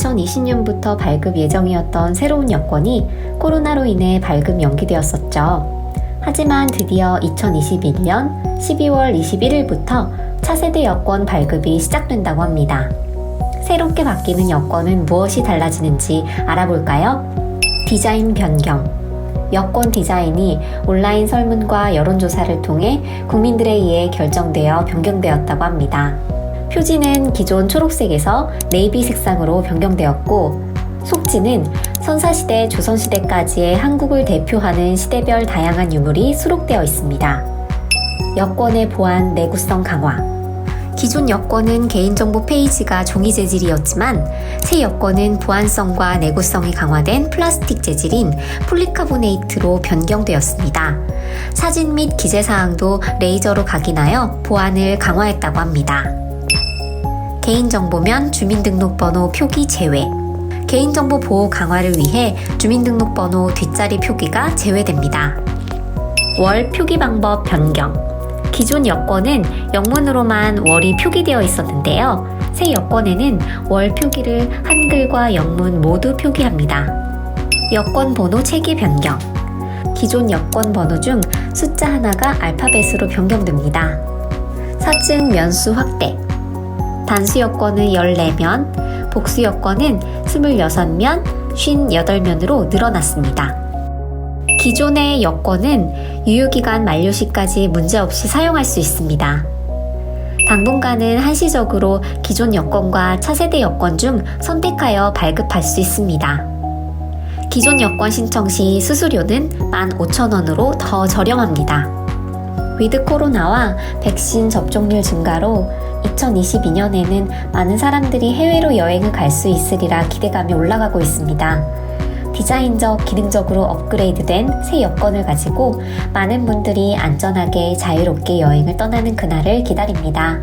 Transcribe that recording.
2020년부터 발급 예정이었던 새로운 여권이 코로나로 인해 발급 연기되었었죠. 하지만 드디어 2021년 12월 21일부터 차세대 여권 발급이 시작된다고 합니다. 새롭게 바뀌는 여권은 무엇이 달라지는지 알아볼까요? 디자인 변경. 여권 디자인이 온라인 설문과 여론조사를 통해 국민들에 의해 결정되어 변경되었다고 합니다. 표지는 기존 초록색에서 네이비 색상으로 변경되었고, 속지는 선사시대, 조선시대까지의 한국을 대표하는 시대별 다양한 유물이 수록되어 있습니다. 여권의 보안 내구성 강화. 기존 여권은 개인정보 페이지가 종이 재질이었지만 새 여권은 보안성과 내구성이 강화된 플라스틱 재질인 폴리카보네이트로 변경되었습니다. 사진 및 기재 사항도 레이저로 각인하여 보안을 강화했다고 합니다. 개인정보면 주민등록번호 표기 제외. 개인정보 보호 강화를 위해 주민등록번호 뒷자리 표기가 제외됩니다. 월 표기 방법 변경. 기존 여권은 영문으로만 월이 표기되어 있었는데요. 새 여권에는 월 표기를 한글과 영문 모두 표기합니다. 여권 번호 체계 변경. 기존 여권 번호 중 숫자 하나가 알파벳으로 변경됩니다. 사증 면수 확대. 단수 여권은 14면, 복수 여권은 26면, 58면으로 늘어났습니다. 기존의 여권은 유효기간 만료 시까지 문제없이 사용할 수 있습니다. 당분간은 한시적으로 기존 여권과 차세대 여권 중 선택하여 발급할 수 있습니다. 기존 여권 신청 시 수수료는 15,000원으로 더 저렴합니다. 위드 코로나와 백신 접종률 증가로 2022년에는 많은 사람들이 해외로 여행을 갈 수 있으리라 기대감이 올라가고 있습니다. 디자인적, 기능적으로 업그레이드된 새 여권을 가지고 많은 분들이 안전하게 자유롭게 여행을 떠나는 그날을 기다립니다.